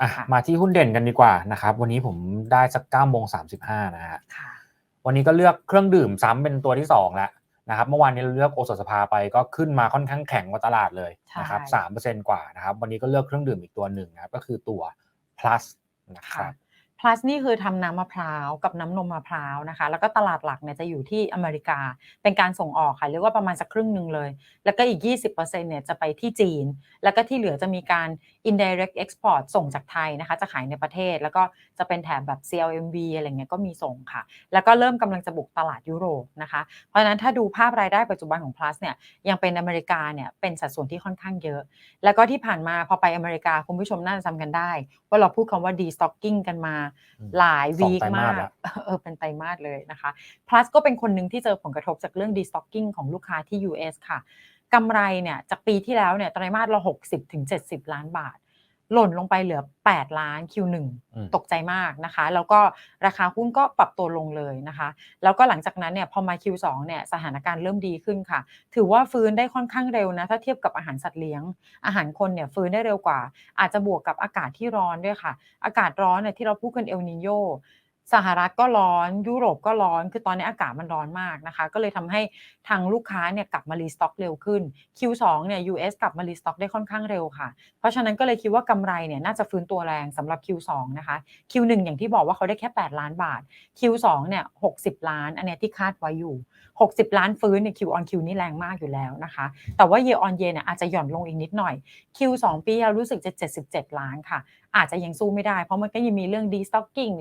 อะค่ะมาที่หุ้นเด่นกันดีกว่านะครับ วันนี้ผมได้สัก9ก้าโมงสานะฮะค่ะวันนี้ก็เลือกเครื่องดื่มซ้ำเป็นตัวที่2แล้วนะครับเมื่อวานนี้เราเลือกโอสถสภาไปก็ขึ้นมาค่อนข้างแข็งกว่าตลาดเลยนะครับใช่สามเปอร์เซ็นกว่านะครับ วันนี้ก็เลือกเครื่องดื่มอีกตัวหนึ่งนะครับก็คือตัว plus นะครับ plus นี่คือทำน้ำมะพร้าวกับน้ำนมมะพร้าวนะคะ แล้วก็ตลาดหลักเนี่ยจะอยู่ที่อเมริกา เป็นการส่งออกค่ะเรียกว่าประมาณสักครึ่งหนึ่งเลย แล้วก็อีก 20%เนี่ยจะไปที่จีน แล้วก็ที่เหลือจะมีการ indirect export ส่งจากไทยนะคะ จะขายในประเทศแล้วก็จะเป็นแถบแบบ CLMV อะไรเงี้ยก็มีส่งค่ะ แล้วก็เริ่มกำลังจะบุกตลาดยุโรปนะคะ เพราะฉะนั้นถ้าดูภาพรายได้ปัจจุบันของ plus เนี่ยยังเป็นอเมริกาเนี่ยเป็นสัดส่วนที่ค่อนข้างเยอะ แล้วก็ที่ผ่านมาพอไปอเมริกาคุณผู้ชมน่าจะจำกันได้ ว่าเราพูดคำว่า destocking กันมาหลายสองวีคไตรมามากสแล้วเออเป็นไตรมาสเลยนะคะ plus ก็เป็นคนหนึ่งที่เจอผลกระทบจากเรื่อง destocking ของลูกค้าที่ US ค่ะกำไรเนี่ยจากปีที่แล้วเนี่ยไตรมาสละ60ถึง70 ล้านบาท หล่นลงไปเหลือ 8 ล้าน Q1 อืมตกใจมากนะคะ แล้วก็ราคาหุ้นก็ปรับตัวลงเลยนะคะ แล้วก็หลังจากนั้นเนี่ยพอมา Q2 เนี่ยสถานการณ์เริ่มดีขึ้นค่ะ ถือว่าฟื้นได้ค่อนข้างเร็วนะ ถ้าเทียบกับอาหารสัตว์เลี้ยง อาหารคนเนี่ยฟื้นได้เร็วกว่า อาจจะบวกกับอากาศที่ร้อนด้วยค่ะ อากาศร้อนเนี่ยที่เราพูดกันเอลนิโย สหรัฐก็ร้อนยุโรปก็ร้อน คือตอนนี้อากาศมันร้อนมากนะคะ ก็เลยทำให้ทางลูกค้าเนี่ยกลับมารีสต็อกเร็วขึ้น Q2 เนี่ย US กลับมารีสต็อกได้ค่อนข้างเร็วค่ะ เพราะฉะนั้นก็เลยคิดว่ากำไรเนี่ยน่าจะฟื้นตัวแรงสำหรับ Q2 นะคะ Q1 อย่างที่บอกว่าเขาได้แค่ 8 ล้านบาท Q2 เนี่ย60 ล้าน อันเนี้ยที่คาดไว้อยู่ 60 ล้านฟื้นเนี่ย Q on Q นี่แรงมากอยู่แล้วนะคะ แต่ว่า year on year เนี่ยอาจจะหย่อนลงอีกนิดหน่อย Q2 ปีที่แล้วรู้สึกจะ 77 ล้านค่ะ อาจจะยังสู้ไม่ได้เพราะมันก็ยังมีเรื่อง destocking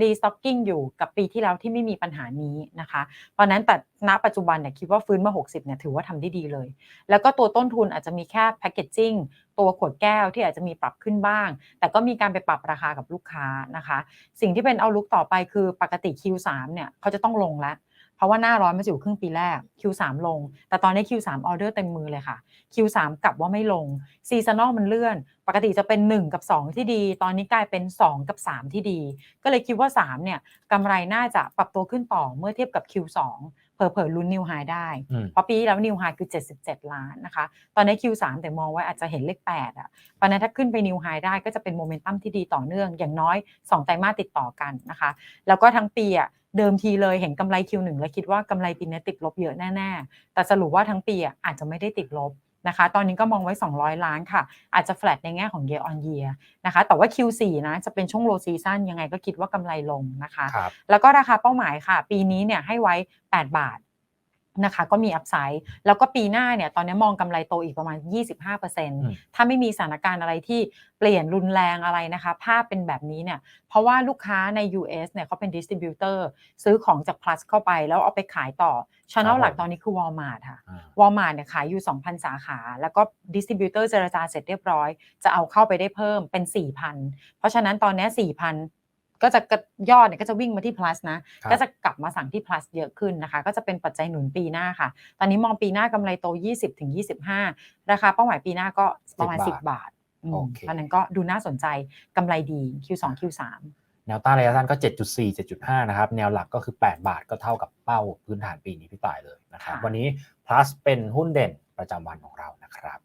รีสต็อกกิ้งอยู่กับปีที่แล้วที่ไม่มีปัญหานี้นะคะ เพราะนั้นแต่ณปัจจุบันเนี่ยคิดว่าฟื้นมา 60เนี่ยถือว่าทำได้ดีเลย แล้วก็ตัวต้นทุนอาจจะมีแค่แพคเกจจิ้งตัวขวดแก้วที่อาจจะมีปรับขึ้นบ้าง แต่ก็มีการไปปรับราคากับลูกค้านะคะ สิ่งที่เป็นเอาลุกต่อไปคือปกติ Q3 เนี่ยเขาจะต้องลงแล้ว เพราะว่าหน้าร้อนมันจะอยู่ครึ่งปีแรก Q3 ลง แต่ตอนนี้ Q3 ออเดอร์เต็มมือเลยค่ะ Q3 กลับว่าไม่ลงซีซันอลมันเลื่อน ปกติจะเป็น 1 กับ 2 ที่ดี ตอนนี้กลายเป็น 2 กับ 3 ที่ดี ก็เลยคิดว่า 3 เนี่ยกำไรน่าจะปรับตัวขึ้นต่อเมื่อเทียบกับ Q2 เผลอๆลุ้นนิวไฮได้อืมเพราะปีที่แล้วนิวไฮคือ 77 ล้านนะคะ ตอนนี้ Q3 แต่มองว่าอาจจะเห็นเลข 8 อะเพราะฉะนั้นถ้าขึ้นไปนิวไฮได้ก็จะเป็นโมเมนตัมที่ดีต่อเนื่อง อย่างน้อย 2 ไตรมาสติดต่อกันนะคะ แล้วก็ทั้งปีอะ เดิมทีเลยเห็นกำไร Q1 แล้วคิดว่ากำไรปีนี้ติดลบเยอะแน่ ๆ แต่สรุปว่าทั้งปีอะอาจจะไม่ได้ติดลบนะคะ ตอนนี้ก็มองไว้ 200 ล้านค่ะ อาจจะ flat ในแง่ของ year on year นะคะ แต่ว่า Q4 นะจะเป็นช่วง low season ยังไงก็คิดว่ากำไรลงนะคะครับแล้วก็ราคาเป้าหมายค่ะ ปีนี้เนี่ยให้ไว้ 8 บาท นะคะก็มีอัพไซด์แล้วก็ปีหน้าเนี่ยตอนนี้มองกำไรโตอีกประมาณ 25%ถ้าไม่มีสถานการณ์อะไรที่เปลี่ยนรุนแรงอะไรนะคะ ภาพเป็นแบบนี้เนี่ยเพราะว่าลูกค้าใน US เนี่ยเขาเป็นดิสติบิวเตอร์ซื้อของจาก plus เข้าไปแล้วเอาไปขายต่อช anel ครับผมหลักตอนนี้คือ Walmart ค่ะอ่า Walmart เนี่ยขายอยู่ 2,000 สาขา แล้วก็ดิสติบิวเตอร์เจรจาเสร็จเรียบร้อย จะเอาเข้าไปได้เพิ่มเป็น 4,000 เพราะฉะนั้นตอนนี้4,000 ก็จะกระยอดเนี่ยก็จะวิ่งมาที่ plus นะครับก็จะกลับมาสั่งที่ plus เยอะขึ้นนะคะ ก็จะเป็นปัจจัยหนุนปีหน้าค่ะ ตอนนี้มองปีหน้ากำไรโต 20-25 ราคาเป้าหมายปีหน้าก็ประมาณ 10 บาทอืมโอเคเพราะฉะนั้นก็ดูน่าสนใจกำไรดี Q2 Q3 แนวต้านระยะสั้นก็ 7.4 7.5 นะครับ แนวหลักก็คือ 8 บาทก็เท่ากับเป้าพื้นฐานปีนี้พี่ต่ายเลยนะครับค่ะวันนี้ plus เป็นหุ้นเด่นประจำวันของเรานะครับ